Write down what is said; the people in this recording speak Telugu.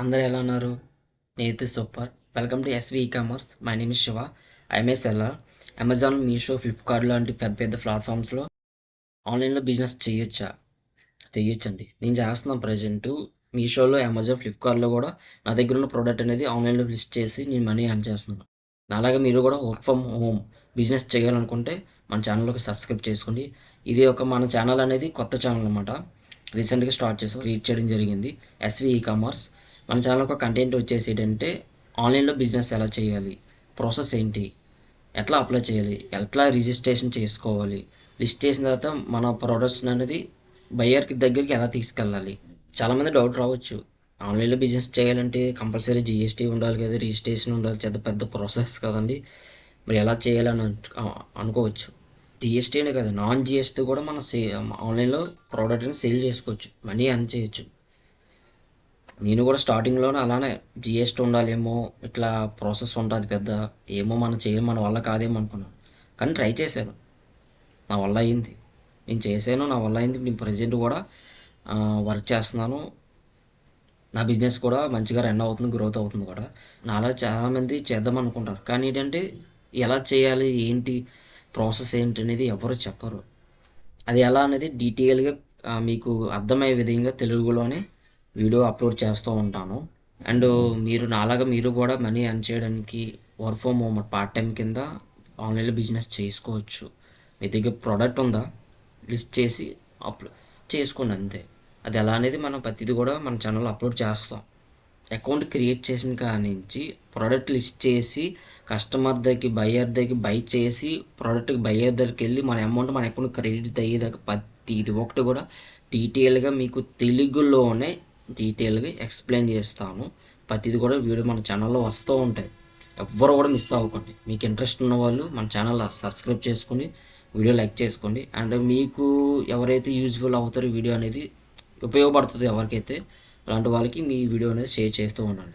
అందరు ఎలా ఉన్నారు? నేనైతే super. Welcome to SV E commerce my name is Shiva I am a seller Amazon Meesho Flipkart లాంటి పెద్ద పెద్ద ప్లాట్ఫామ్స్లో ఆన్లైన్లో బిజినెస్ చేయొచ్చా? చేయొచ్చండి. నేను చేస్తున్నాను ప్రజెంటు మీషోలో అమెజాన్ ఫ్లిప్కార్ట్లో కూడా నా దగ్గర ఉన్న ప్రోడక్ట్ అనేది ఆన్లైన్లో లిస్ట్ చేసి నేను మనీ ఎర్న్ చేస్తున్నాను. అలాగే మీరు కూడా వర్క్ ఫ్రమ్ హోమ్ బిజినెస్ చేయాలనుకుంటే మన ఛానల్లోకి సబ్స్క్రైబ్ చేసుకోండి. ఇది ఒక మన ఛానల్ అనేది కొత్త ఛానల్ అనమాట రీసెంట్గా స్టార్ట్ చేసాం. క్రియేట్ చేయడం జరిగింది. ఎస్వి ఈ కామర్స్ మన ఛానల్ ఒక కంటెంట్ వచ్చేసి ఏంటంటే ఆన్లైన్లో బిజినెస్ ఎలా చేయాలి ప్రాసెస్ ఏంటి ఎట్లా అప్లై చేయాలి ఎట్లా రిజిస్ట్రేషన్ చేసుకోవాలి లిస్ట్ చేసిన తర్వాత మన ప్రోడక్ట్స్ అనేది బయ్యర్కి దగ్గరికి ఎలా తీసుకెళ్ళాలి చాలామంది డౌట్ రావచ్చు. ఆన్లైన్లో బిజినెస్ చేయాలంటే కంపల్సరీ జిఎస్టీ ఉండాలి కదా రిజిస్ట్రేషన్ ఉండాలి పెద్ద పెద్ద ప్రాసెస్ కదండి. మరి ఎలా చేయాలని అనుకోవచ్చు. జిఎస్టీ అనే కదా నాన్ జిఎస్టీ కూడా మనం సే ఆన్లైన్లో ప్రోడక్ట్ని సేల్ చేసుకోవచ్చు మనీ అర్న్ చేయొచ్చు. నేను కూడా స్టార్టింగ్లోనే అలానే జిఎస్టీ ఉండాలేమో ఇట్లా ప్రాసెస్ ఉంటుంది పెద్ద ఏమో మనం చేయం మన వల్ల కాదేమో అనుకున్నాను. కానీ ట్రై చేశాను. నా వల్ల అయింది. నేను చేశాను నా వల్ల అయింది. నేను ప్రజెంట్ కూడా వర్క్ చేస్తున్నాను. నా బిజినెస్ కూడా మంచిగా రన్ అవుతుంది గ్రోత్ అవుతుంది కూడా. నాలా చాలామంది చేద్దాం అనుకుంటారు. కానీ ఏంటంటే ఎలా చేయాలి ఏంటి ప్రాసెస్ ఏంటి అనేది ఎవరు చెప్పరు. అది ఎలా అనేది డీటెయిల్గా మీకు అర్థమయ్యే విధంగా తెలుగులోనే వీడియో అప్లోడ్ చేస్తూ ఉంటాను. అండ్ మీరు నాలాగా మీరు కూడా మనీ ఎర్న్ చేయడానికి work from home part time కింద ఆన్లైన్లో బిజినెస్ చేసుకోవచ్చు. మీ దగ్గర ప్రోడక్ట్ ఉందా? లిస్ట్ చేసి అప్లో చేసుకోండి అంతే. అది ఎలా అనేది మనం ప్రతిది కూడా మన ఛానల్లో అప్లోడ్ చేస్తాం. అకౌంట్ క్రియేట్ చేసిన కానించి నుంచి ప్రోడక్ట్ లిస్ట్ చేసి కస్టమర్ దగ్గరికి బయ్యర్ దగ్గరికి బై చేసి ప్రోడక్ట్కి బయ్యర్ దగ్గరికి వెళ్ళి మన అమౌంట్ మన అకౌంట్ క్రెడిట్ అయ్యేదాకా ప్రతిది ఒకటి కూడా డీటెయిల్గా మీకు తెలుగులోనే డీటెయిల్గా ఎక్స్ప్లెయిన్ చేస్తాను. ప్రతిది కూడా వీడియో మన ఛానల్లో వస్తూ ఉంటాయి. ఎవ్వరు కూడా మిస్ అవ్వకండి. మీకు ఇంట్రెస్ట్ ఉన్న వాళ్ళు మన ఛానల్ సబ్స్క్రైబ్ చేసుకొని వీడియో లైక్ చేసుకోండి. అండ్ మీకు ఎవరైతే యూజ్ఫుల్ అవుతారో వీడియో అనేది ఉపయోగపడుతుంది ఎవరికైతే అలాంటి వాళ్ళకి మీ వీడియో అనేది షేర్ చేస్తూ ఉండండి.